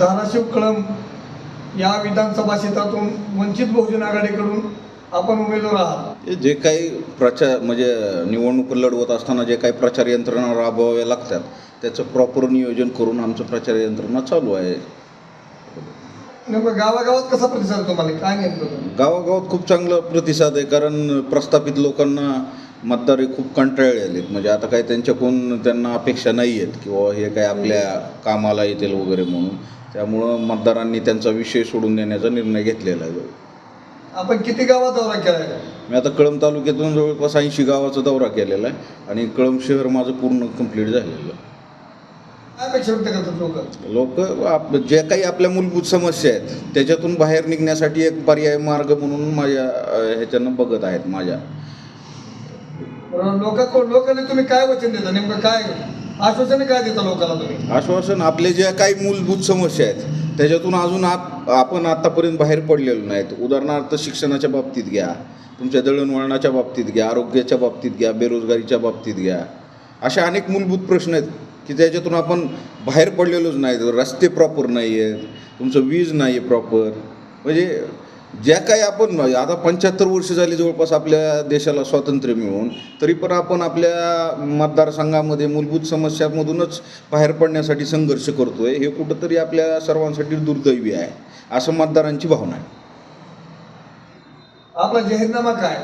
धाराशिव कळंब या विधानसभा क्षेत्रातून वंचित बहुजन आघाडीकडून आपण उमेदवार आहात. जे काही प्रचार म्हणजे निवडणूक लढवत असताना जे काही प्रचार यंत्रणा राबवाव्या लागतात त्याचं प्रॉपर नियोजन करून आमचं प्रचार यंत्रणा चालू आहे. नेमकं गावागावात कसा प्रतिसाद तुम्हाला? काय नेमकं? गावागावात खूप चांगला प्रतिसाद आहे कारण प्रस्थापित लोकांना मतदार हे खूप कंटाळले आलेत. म्हणजे आता काही त्यांच्याकडून त्यांना अपेक्षा नाही आहेत किंवा हे काय आपल्या कामाला येतील वगैरे म्हणून. त्यामुळं मतदारांनी त्यांचा विषय सोडून देण्याचा निर्णय घेतलेला आहे आपण किती गावात दौरा केलाय? मी आता कळंब तालुक्यातून जवळपास ऐंशी गावाचा दौरा केलेला आहे आणि कळंब शहर माझं पूर्ण कंप्लीट झालेलं आहे. काय अपेक्षा व्यक्त करतात लोक? लोक आप जे काही आपल्या मूलभूत समस्या आहेत त्याच्यातून बाहेर निघण्यासाठी एक पर्याय मार्ग म्हणून माझ्या अ, ह्याच्यानं बघत आहेत माझ्या. लोक लोकांनी तुम्ही काय वचन देता? नेमकं काय? आश्वासन काय देता लोकांना तुम्ही? आश्वासन आपले ज्या काही मूलभूत समस्या आहेत त्याच्यातून अजून आप आपण आत्तापर्यंत बाहेर पडलेलो नाहीत. उदाहरणार्थ शिक्षणाच्या बाबतीत घ्या तुमच्या दळणवळणाच्या बाबतीत घ्या आरोग्याच्या बाबतीत घ्या बेरोजगारीच्या बाबतीत घ्या. अशा अनेक मूलभूत प्रश्न आहेत की त्याच्यातून आपण बाहेर पडलेलोच नाहीत. रस्ते प्रॉपर नाही आहेत तुमचं वीज नाही आहे प्रॉपर म्हणजे ज्या काही आपण आता पंच्याहत्तर वर्ष झाली जवळपास आपल्या देशाला स्वातंत्र्य मिळून तरी पण आपण आपल्या मतदारसंघामध्ये मूलभूत समस्यांमधूनच बाहेर पडण्यासाठी संघर्ष करतोय हे कुठंतरी आपल्या सर्वांसाठी दुर्दैवी आहे असं मतदारांची भावना आहे. आपला जाहीरनामा काय?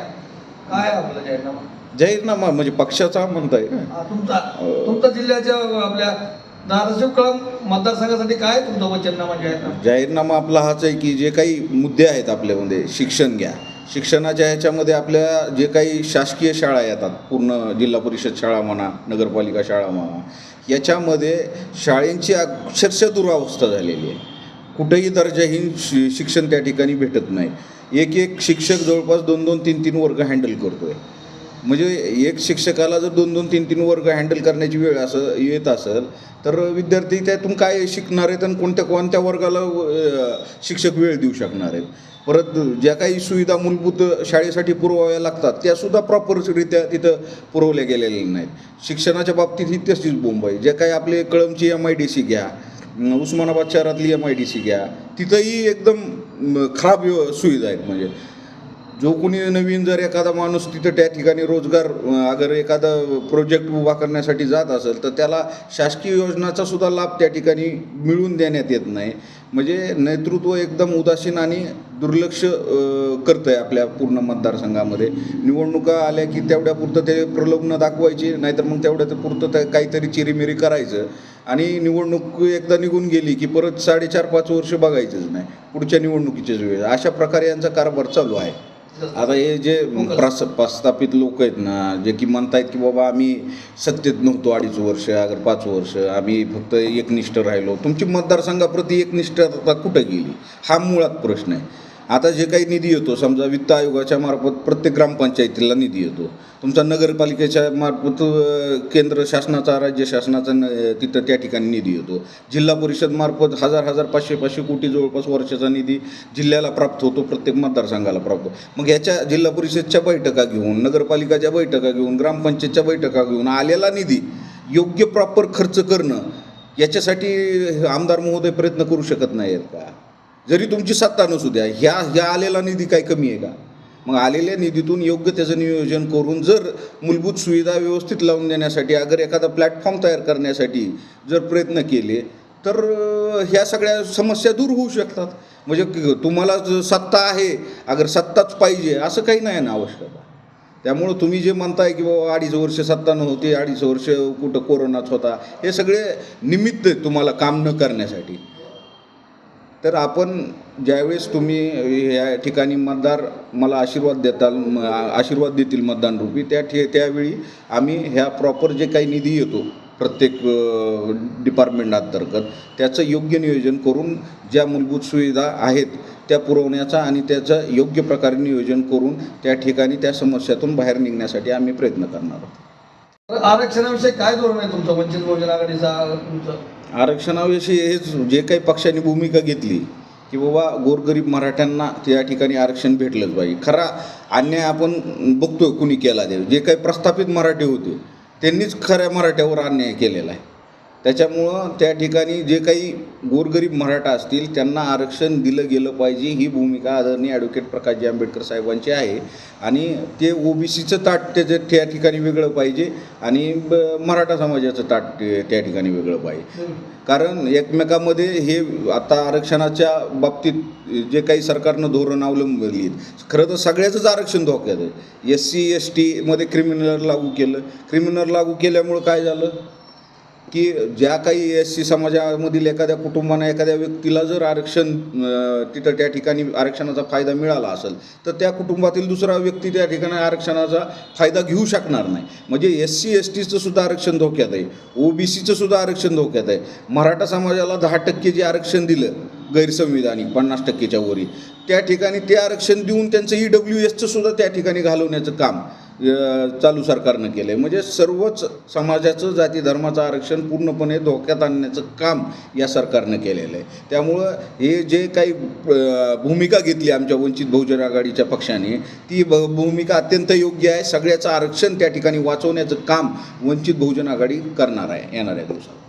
काय आहे आपला जाहीरनामा? जाहीरनामा म्हणजे पक्षाचा म्हणताय तुमचा तुमचा जिल्ह्याच्या आपल्या धाराशिव कळंब मतदारसंघासाठी काय तुमचा वचननामा जाहीरनामा जाहीरनामा आपला हाच आहे की जे काही मुद्दे आहेत आपल्यामध्ये शिक्षण घ्या. शिक्षणाच्या ह्याच्यामध्ये आपल्या जे काही शासकीय शाळा येतात पूर्ण जिल्हा परिषद शाळा म्हणा नगरपालिका शाळा म्हणा याच्यामध्ये शाळेंची अक्षरशः दुरावस्था झालेली आहे. कुठेही दर्जाहीन शि शिक्षण त्या ठिकाणी भेटत नाही. एक एक शिक्षक जवळपास दोन दोन तीन तीन वर्ग हँडल करतो आहे म्हणजे एक शिक्षकाला जर दोन दोन तीन तीन वर्ग हँडल करण्याची वेळ असं येत असेल तर विद्यार्थी त्यातून काय शिकणार आहेत आणि कोणत्या कोणत्या वर्गाला शिक्षक वेळ देऊ शकणार आहेत? परत ज्या काही सुविधा मूलभूत शाळेसाठी पुरवाव्या लागतात त्यासुद्धा प्रॉपररित्या तिथं पुरवल्या गेलेल्या नाहीत. शिक्षणाच्या बाबतीत ही तशीच बोंब आहे. ज्या काही आपले कळमची एम आय डी सी घ्या उस्मानाबाद शहरातली एम आय डी सी घ्या तिथंही एकदम खराब सुविधा आहेत. म्हणजे जो कोणी नवीन जर एखादा माणूस तिथं त्या ठिकाणी रोजगार अगर एखादा प्रोजेक्ट उभा करण्यासाठी जात असेल तर त्याला शासकीय योजनाचा सुद्धा लाभ त्या ठिकाणी मिळून देण्यात येत नाही. म्हणजे नेतृत्व एकदम उदासीन आणि दुर्लक्ष करतं आहे आपल्या पूर्ण मतदारसंघामध्ये. निवडणुका आल्या की तेवढ्यापुरतं ते प्रलोभनं दाखवायची नाहीतर मग तेवढ्या ते पुरतं ते काहीतरी चिरीमिरी करायचं. आणि निवडणूक एकदा निघून गेली की परत साडेचार पाच वर्ष बघायचंच नाही पुढच्या निवडणुकीच्याच वेळेस. अशा प्रकारे यांचा कारभार चालू आहे. आता हे जे प्रस प्रस्थापित लोक आहेत ना जे की म्हणतायत की बाबा आम्ही सत्तेत नव्हतो अडीच वर्ष अगर पाच वर्ष आम्ही फक्त एकनिष्ठ राहिलो. तुमची मतदारसंघाप्रती एकनिष्ठता कुठं गेली? हा मुळात प्रश्न आहे. आता जे काही निधी येतो समजा वित्त आयोगाच्या मार्फत प्रत्येक ग्रामपंचायतीला निधी येतो. तुमचा नगरपालिकेच्या मार्फत केंद्र शासनाचा राज्य शासनाचा न तिथं त्या ठिकाणी निधी येतो. जिल्हा परिषद मार्फत हजार हजार पाचशे पाचशे कोटी जवळपास वर्षाचा निधी जिल्ह्याला प्राप्त होतो प्रत्येक मतदारसंघाला प्राप्त मग याच्या जिल्हा परिषदच्या बैठका घेऊन नगरपालिकाच्या बैठका घेऊन ग्रामपंचायतच्या बैठका घेऊन आलेला निधी योग्य प्रॉपर खर्च करणं याच्यासाठी आमदार महोदय प्रयत्न करू शकत नाही आहेत का? जरी तुमची सत्ता नसू द्या ह्या ह्या आलेला निधी काय कमी आहे का? मग आलेल्या निधीतून योग्य त्याचं नियोजन करून जर मूलभूत सुविधा व्यवस्थित लावून देण्यासाठी अगर एखादा प्लॅटफॉर्म तयार करण्यासाठी जर प्रयत्न केले तर ह्या सगळ्या समस्या दूर होऊ शकतात. म्हणजे तुम्हाला सत्ता आहे अगर सत्ताच पाहिजे असं काही नाही ना आवश्यकता. त्यामुळं तुम्ही जे म्हणताय की बाबा अडीच वर्ष सत्ता नव्हती अडीच वर्ष कुठं कोरोनाच होता हे सगळे निमित्त आहेत तुम्हाला काम न करण्यासाठी. तर आपण ज्यावेळेस तुम्ही या ठिकाणी मतदार मला आशीर्वाद देताल म- आशीर्वाद देतील मतदान रूपी त्या ठे त्यावेळी आम्ही ह्या प्रॉपर जे काही निधी येतो प्रत्येक डिपार्टमेंट अंतर्गत त्याचं योग्य नियोजन करून ज्या मूलभूत सुविधा आहेत त्या पुरवण्याचा आणि त्याचं योग्य प्रकारे नियोजन करून त्या ठिकाणी त्या समस्यातून बाहेर निघण्यासाठी आम्ही प्रयत्न करणार आहोत. आरक्षणाविषयी काय धोरण आहे तुमचं? वंचित बहुजन आघाडीचा तुमचं? आरक्षणाविषयी हेच जे काही पक्षाने भूमिका घेतली की बाबा गोरगरीब मराठ्यांना त्या ठिकाणी आरक्षण भेटलंच पाहिजे खरा अन्याय आपण बघतोय कुणी केला ते. जे काही प्रस्थापित मराठी होते त्यांनीच खऱ्या मराठ्यावर अन्याय केलेला आहे. त्याच्यामुळं त्या ठिकाणी जे काही गोरगरीब मराठा असतील त्यांना आरक्षण दिलं गेलं पाहिजे ही भूमिका आदरणीय ॲडव्होकेट प्रकाशजी आंबेडकर साहेबांची आहे. आणि ते ओबीसीचं ताट त्याचं त्या ठिकाणी वेगळं पाहिजे आणि ब- मराठा समाजाचं ताट ते- त्या ठिकाणी वेगळं पाहिजे. कारण एकमेकामध्ये हे आता आरक्षणाच्या बाबतीत जे काही सरकारनं धोरण अवलंबली खरं तर सगळ्याचंच आरक्षण धोक्यात आहे. एस सी एस टीमध्ये क्रिमिनल लागू केलं. क्रिमिनल लागू केल्यामुळं काय झालं? की ज्या काही एस सी समाजामधील एखाद्या कुटुंबाने एखाद्या व्यक्तीला जर आरक्षण तिथं त्या ठिकाणी आरक्षणाचा फायदा मिळाला असेल तर त्या कुटुंबातील दुसरा व्यक्ती त्या ठिकाणी आरक्षणाचा फायदा घेऊ शकणार नाही. म्हणजे एस सी एस टीचं सुद्धा आरक्षण धोक्यात आहे ओ बी सीचं सुद्धा आरक्षण धोक्यात आहे. मराठा समाजाला दहा टक्के जे आरक्षण दिलं गैरसंविधानिक पन्नास टक्केच्या वरी त्या ठिकाणी ते आरक्षण देऊन त्यांचं ई डब्ल्यू एसचं सुद्धा त्या ठिकाणी घालवण्याचं काम चालू सरकारनं केलं आहे म्हणजे सर्वच समाजाचं जाती धर्माचं आरक्षण पूर्णपणे धोक्यात आणण्याचं काम या सरकारनं केलेलं आहे. त्यामुळं हे जे काही भूमिका घेतली आमच्या वंचित बहुजन आघाडीच्या पक्षाने ती भ भूमिका अत्यंत योग्य आहे. सगळ्याचं आरक्षण त्या ठिकाणी वाचवण्याचं काम वंचित बहुजन आघाडी करणार आहे येणाऱ्या दिवसात.